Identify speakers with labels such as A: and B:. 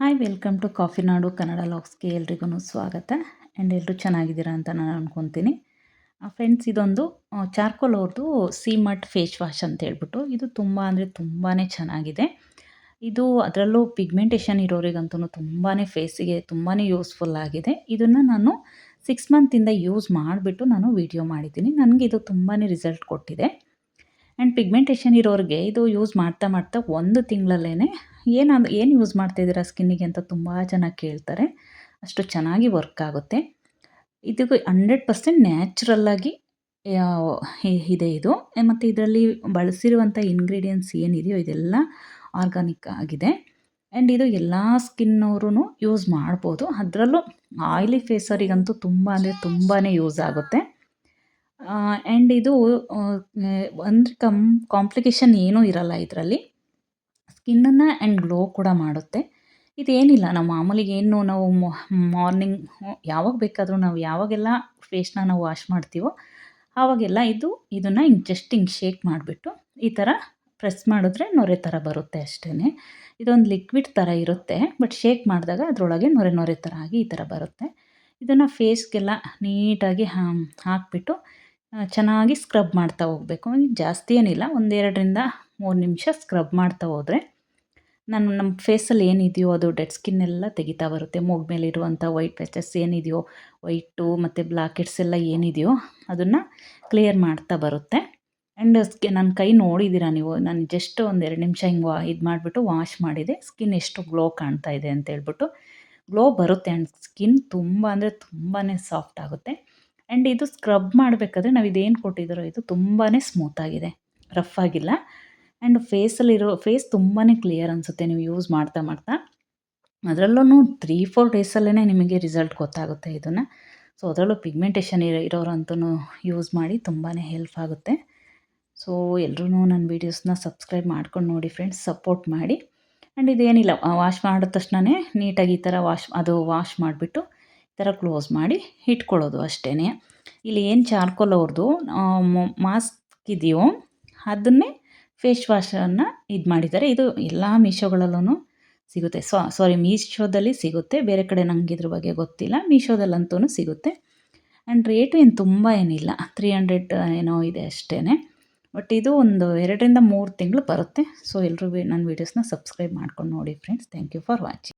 A: Hi welcome to coffee ನಾಡು ಕನ್ನಡ ಲಾಕ್ಸ್ಗೆ ಎಲ್ರಿಗೂ ಸ್ವಾಗತ. And ಎಲ್ಲರೂ ಚೆನ್ನಾಗಿದ್ದೀರಾ ಅಂತ ನಾನು ಅಂದ್ಕೊತೀನಿ ಫ್ರೆಂಡ್ಸ್ ಇದೊಂದು ಚಾರ್ಕೋಲ್ ಅವ್ರದ್ದು ಸೀಮಟ್ ಫೇಸ್ ವಾಶ್ ಅಂತ ಹೇಳ್ಬಿಟ್ಟು, ಇದು ತುಂಬ ಅಂದರೆ ತುಂಬಾ ಚೆನ್ನಾಗಿದೆ. ಇದು ಅದರಲ್ಲೂ ಪಿಗ್ಮೆಂಟೇಷನ್ ಇರೋರಿಗಂತೂ ತುಂಬಾ ಫೇಸಿಗೆ ತುಂಬಾ ಯೂಸ್ಫುಲ್ ಆಗಿದೆ. ಇದನ್ನು ನಾನು ಸಿಕ್ಸ್ ಮಂತಿಂದ ಯೂಸ್ ಮಾಡಿಬಿಟ್ಟು ನಾನು ವಿಡಿಯೋ ಮಾಡಿದ್ದೀನಿ. ನನಗೆ ಇದು ತುಂಬಾ ರಿಸಲ್ಟ್ ಕೊಟ್ಟಿದೆ. ಆ್ಯಂಡ್ ಪಿಗ್ಮೆಂಟೇಷನ್ ಇರೋರಿಗೆ ಇದು ಯೂಸ್ ಮಾಡ್ತಾ ಮಾಡ್ತಾ ಒಂದು ತಿಂಗಳಲ್ಲೇ ಏನಾದ, ಏನು ಯೂಸ್ ಮಾಡ್ತಾಯಿದ್ದೀರಾ ಸ್ಕಿನ್ನಿಗೆ ಅಂತ ತುಂಬ ಜನ ಕೇಳ್ತಾರೆ. ಅಷ್ಟು ಚೆನ್ನಾಗಿ ವರ್ಕ್ ಆಗುತ್ತೆ. ಇದಕ್ಕೆ ಹಂಡ್ರೆಡ್ ಪರ್ಸೆಂಟ್ ನ್ಯಾಚುರಲ್ಲಾಗಿ ಇದೆ ಇದು. ಮತ್ತು ಇದರಲ್ಲಿ ಬಳಸಿರುವಂಥ ಇಂಗ್ರೀಡಿಯೆಂಟ್ಸ್ ಏನಿದೆಯೋ ಇದೆಲ್ಲ ಆರ್ಗಾನಿಕ್ ಆಗಿದೆ. ಆ್ಯಂಡ್ ಇದು ಎಲ್ಲ ಸ್ಕಿನ್ನವ್ರೂ ಯೂಸ್ ಮಾಡ್ಬೋದು. ಅದರಲ್ಲೂ ಆಯಿಲಿ ಫೇಸರಿಗಂತೂ ತುಂಬ ಅಂದರೆ ತುಂಬಾ ಯೂಸ್ ಆಗುತ್ತೆ. ಆ್ಯಂಡ್ ಇದು ಅಂದರೆ ಕಮ್ ಕಾಂಪ್ಲಿಕೇಶನ್ ಏನೂ ಇರಲ್ಲ ಇದರಲ್ಲಿ. ಸ್ಕಿನ್ನನ್ನು ಆ್ಯಂಡ್ ಗ್ಲೋ ಕೂಡ ಮಾಡುತ್ತೆ. ಇದೇನಿಲ್ಲ, ನಾವು ಮಾಮೂಲಿಗೆ ಏನು ನಾವು ಮಾರ್ನಿಂಗ್ ಯಾವಾಗ ಬೇಕಾದರೂ ನಾವು ಯಾವಾಗೆಲ್ಲ ಫೇಸ್ನ ನಾವು ವಾಶ್ ಮಾಡ್ತೀವೋ ಆವಾಗೆಲ್ಲ ಇದು, ಇದನ್ನು ಹಿಂಗೆ ಜಸ್ಟ್ ಹಿಂಗೆ ಶೇಕ್ ಮಾಡಿಬಿಟ್ಟು ಈ ಥರ ಪ್ರೆಸ್ ಮಾಡಿದ್ರೆ ನೊರೆ ಥರ ಬರುತ್ತೆ ಅಷ್ಟೇ ಇದೊಂದು ಲಿಕ್ವಿಡ್ ಥರ ಇರುತ್ತೆ, ಬಟ್ ಶೇಕ್ ಮಾಡಿದಾಗ ಅದರೊಳಗೆ ನೊರೆ ನೊರೆ ಥರ ಆಗಿ ಈ ಥರ ಬರುತ್ತೆ. ಇದನ್ನು ಫೇಸ್ಗೆಲ್ಲ ನೀಟಾಗಿ ಹಾಕಿಬಿಟ್ಟು ಚೆನ್ನಾಗಿ ಸ್ಕ್ರಬ್ ಮಾಡ್ತಾ ಹೋಗಬೇಕು. ಜಾಸ್ತಿ ಏನಿಲ್ಲ, ಒಂದೆರಡರಿಂದ ಮೂರು ನಿಮಿಷ ಸ್ಕ್ರಬ್ ಮಾಡ್ತಾ ಹೋದರೆ ನಾನು ನಮ್ಮ ಫೇಸಲ್ಲಿ ಏನಿದೆಯೋ ಅದು ಡೆಡ್ ಸ್ಕಿನ್ ಎಲ್ಲ ತೆಗಿತಾ ಬರುತ್ತೆ. ಮೂಗ್ ಮೇಲೆ ಇರುವಂಥ ವೈಟ್ ಪ್ಯಾಚಸ್ ಏನಿದೆಯೋ ವೈಟು ಮತ್ತು ಬ್ಲ್ಯಾಕ್ ಹೆಡ್ಸ್ ಎಲ್ಲ ಏನಿದೆಯೋ ಅದನ್ನು ಕ್ಲಿಯರ್ ಮಾಡ್ತಾ ಬರುತ್ತೆ. ಆ್ಯಂಡ್ ಸ್ಕಿ ನನ್ನ ಕೈ ನೋಡಿದ್ದೀರಾ ನೀವು? ನಾನು ಜಸ್ಟ್ ಒಂದು ಎರಡು ನಿಮಿಷ ಹಿಂಗೆ ವಾ ಇದು ಮಾಡಿಬಿಟ್ಟು ವಾಶ್ ಮಾಡಿದೆ. ಸ್ಕಿನ್ ಎಷ್ಟು ಗ್ಲೋ ಕಾಣ್ತಾ ಇದೆ ಅಂತ ಹೇಳ್ಬಿಟ್ಟು ಗ್ಲೋ ಬರುತ್ತೆ ಆ್ಯಂಡ್ ಸ್ಕಿನ್ ತುಂಬ ಅಂದರೆ ತುಂಬಾ ಸಾಫ್ಟ್ ಆಗುತ್ತೆ. ಆ್ಯಂಡ್ ಇದು ಸ್ಕ್ರಬ್ ಮಾಡಬೇಕಾದ್ರೆ ನಾವು ಇದೇನು ಕೊಟ್ಟಿದ್ದೀರೋ ಇದು ತುಂಬಾ ಸ್ಮೂತಾಗಿದೆ ರಫ್ ಆಗಿಲ್ಲ. ಆ್ಯಂಡ್ ಫೇಸಲ್ಲಿರೋ ಫೇಸ್ ತುಂಬಾ ಕ್ಲಿಯರ್ ಅನಿಸುತ್ತೆ ನೀವು ಯೂಸ್ ಮಾಡ್ತಾ ಮಾಡ್ತಾ. ಅದರಲ್ಲೂ ತ್ರೀ ಫೋರ್ ಡೇಸಲ್ಲೇ ನಿಮಗೆ ರಿಸಲ್ಟ್ ಗೊತ್ತಾಗುತ್ತೆ ಇದನ್ನು. ಸೊ ಅದರಲ್ಲೂ ಪಿಗ್ಮೆಂಟೇಷನ್ ಇರೋ ಇರೋರಂತೂ ಯೂಸ್ ಮಾಡಿ ತುಂಬಾ ಹೆಲ್ಪ್ ಆಗುತ್ತೆ. ಸೊ ಎಲ್ಲರೂ ನನ್ನ ವೀಡಿಯೋಸ್ನ ಸಬ್ಸ್ಕ್ರೈಬ್ ಮಾಡ್ಕೊಂಡು ನೋಡಿ ಫ್ರೆಂಡ್ಸ್ ಸಪೋರ್ಟ್ ಮಾಡಿ. ಆ್ಯಂಡ್ ಇದೇನಿಲ್ಲ ವಾಶ್ ಮಾಡಿದ ತಕ್ಷಣವೇ ನೀಟಾಗಿ ಈ ಥರ ವಾಶ್ ಅದು ವಾಶ್ ಮಾಡಿಬಿಟ್ಟು ಈ ಥರ ಕ್ಲೋಸ್ ಮಾಡಿ ಇಟ್ಕೊಳ್ಳೋದು ಅಷ್ಟೇ ಇಲ್ಲಿ ಏನು ಚಾರ್ಕೋಲ್ ಅವ್ರದ್ದು ಮಾಸ್ಕ್ ಇದೆಯೋ, ಅದನ್ನೇ ಫೇಸ್ ವಾಶನ್ನು ಇದು ಮಾಡಿದ್ದಾರೆ. ಇದು ಎಲ್ಲ ಮೀಶೋಗಳಲ್ಲೂ ಸಿಗುತ್ತೆ. ಸೊ ಸಾರಿ, ಮೀಶೋದಲ್ಲಿ ಸಿಗುತ್ತೆ. ಬೇರೆ ಕಡೆ ನನಗೆ ಇದ್ರ ಬಗ್ಗೆ ಗೊತ್ತಿಲ್ಲ. ಮೀಶೋದಲ್ಲಂತೂ ಸಿಗುತ್ತೆ. ಆ್ಯಂಡ್ ರೇಟು ಏನು ತುಂಬ ಏನಿಲ್ಲ. ತ್ರೀ ಹಂಡ್ರೆಡ್ ಏನೋ ಇದೆ ಅಷ್ಟೇ ಬಟ್ ಇದು ಒಂದು ಎರಡರಿಂದ ಮೂರು ತಿಂಗಳು ಬರುತ್ತೆ. ಸೊ ಎಲ್ಲರೂ ನನ್ನ ವೀಡಿಯೋಸ್ನ ಸಬ್ಸ್ಕ್ರೈಬ್ ಮಾಡ್ಕೊಂಡು ನೋಡಿ friends. Thank you for watching.